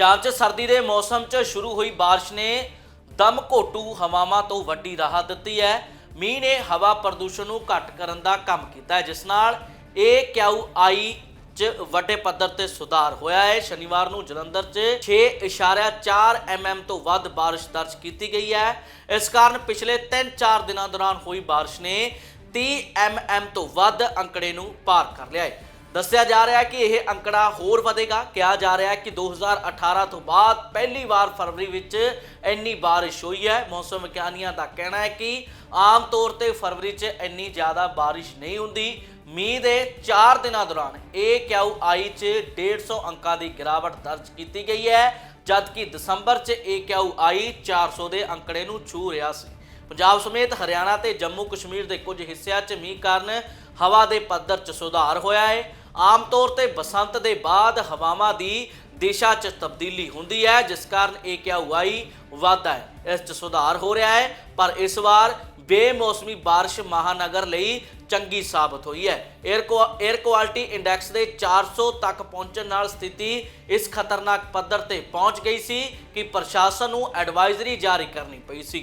ਪੰਜਾਬ 'ਚ ਸਰਦੀ ਦੇ ਮੌਸਮ 'ਚ ਸ਼ੁਰੂ ਹੋਈ بارش ਨੇ ਦਮ ਘੋਟੂ ਹਵਾਵਾਂ ਤੋਂ ਵੱਡੀ ਰਾਹਤ ਦਿੱਤੀ ਹੈ ਮੀਂਹ ਨੇ ਹਵਾ ਪ੍ਰਦੂਸ਼ਣ ਨੂੰ ਘੱਟ ਕਰਨ ਦਾ ਕੰਮ ਕੀਤਾ ਹੈ ਜਿਸ ਨਾਲ AQI 'ਚ ਵੱਡੇ ਪੱਧਰ ਤੇ ਸੁਧਾਰ ਹੋਇਆ ਹੈ ਸ਼ਨੀਵਾਰ ਨੂੰ ਜਲੰਧਰ 'ਚ 6.4 mm ਤੋਂ ਵੱਧ بارش ਦਰਜ ਕੀਤੀ ਗਈ ਹੈ ਇਸ ਕਾਰਨ ਪਿਛਲੇ 3-4 ਦਿਨਾਂ ਦੌਰਾਨ ਹੋਈ بارش ਨੇ 30 mm ਤੋਂ ਵੱਧ ਅੰਕੜੇ ਨੂੰ ਪਾਰ ਕਰ ਲਿਆ ਹੈ ਦੱਸਿਆ ਜਾ ਰਿਹਾ ਹੈ ਕਿ ਇਹ ਅੰਕੜਾ ਹੋਰ ਵਧੇਗਾ। ਕਿਹਾ ਜਾ ਰਿਹਾ ਹੈ ਕਿ 2018 ਤੋਂ ਬਾਅਦ ਪਹਿਲੀ ਵਾਰ ਫਰਵਰੀ ਵਿੱਚ ਇੰਨੀ ਬਾਰਿਸ਼ ਹੋਈ ਹੈ। ਮੌਸਮ ਵਿਗਿਆਨੀਆਂ ਦਾ ਕਹਿਣਾ ਹੈ ਕਿ ਆਮ ਤੌਰ ਤੇ ਫਰਵਰੀ 'ਚ ਇੰਨੀ ਜ਼ਿਆਦਾ ਬਾਰਿਸ਼ ਨਹੀਂ ਹੁੰਦੀ। ਮੀਂਹ ਦੇ 4 ਦਿਨਾਂ ਦੌਰਾਨ AQI 'ਚ 150 ਅੰਕਾਂ ਦੀ ਗਿਰਾਵਟ ਦਰਜ ਕੀਤੀ ਗਈ ਹੈ, ਜਦਕਿ ਦਸੰਬਰ 'ਚ AQI 400 ਦੇ ਅੰਕੜੇ ਨੂੰ ਛੂ ਰਿਹਾ ਸੀ। ਪੰਜਾਬ ਸਮੇਤ ਹਰਿਆਣਾ ਤੇ ਜੰਮੂ ਕਸ਼ਮੀਰ ਦੇ ਕੁਝ ਹਿੱਸਿਆਂ 'ਚ ਮੀਂਹ ਕਾਰਨ ਹਵਾ ਦੇ ਪੱਧਰ 'ਚ ਸੁਧਾਰ ਹੋਇਆ ਹੈ। ਆਮ ਤੌਰ ਤੇ ਬਸੰਤ ਦੇ ਬਾਅਦ ਹਵਾਵਾਂ ਦੀ ਦਿਸ਼ਾ 'ਚ ਤਬਦੀਲੀ ਹੁੰਦੀ ਹੈ, ਜਿਸ ਕਾਰਨ AQI ਵਧਦਾ ਹੈ। ਇਸ 'ਚ ਸੁਧਾਰ ਹੋ ਰਿਹਾ ਹੈ, ਪਰ ਇਸ ਵਾਰ ਬੇਮੌਸਮੀ ਬਾਰਿਸ਼ ਮਹਾਨਗਰ ਲਈ ਚੰਗੀ ਸਾਬਤ ਹੋਈ ਹੈ। 에ਅਰ 에ਅਰ ਕੁਆਲਿਟੀ ਇੰਡੈਕਸ ਦੇ 400 ਤੱਕ ਪਹੁੰਚਣ ਨਾਲ ਸਥਿਤੀ ਇਸ ਖਤਰਨਾਕ ਪੱਧਰ ਤੇ ਪਹੁੰਚ ਗਈ ਸੀ ਕਿ ਪ੍ਰਸ਼ਾਸਨ ਨੂੰ ਐਡਵਾਈਜ਼ਰੀ ਜਾਰੀ ਕਰਨੀ ਪਈ ਸੀ।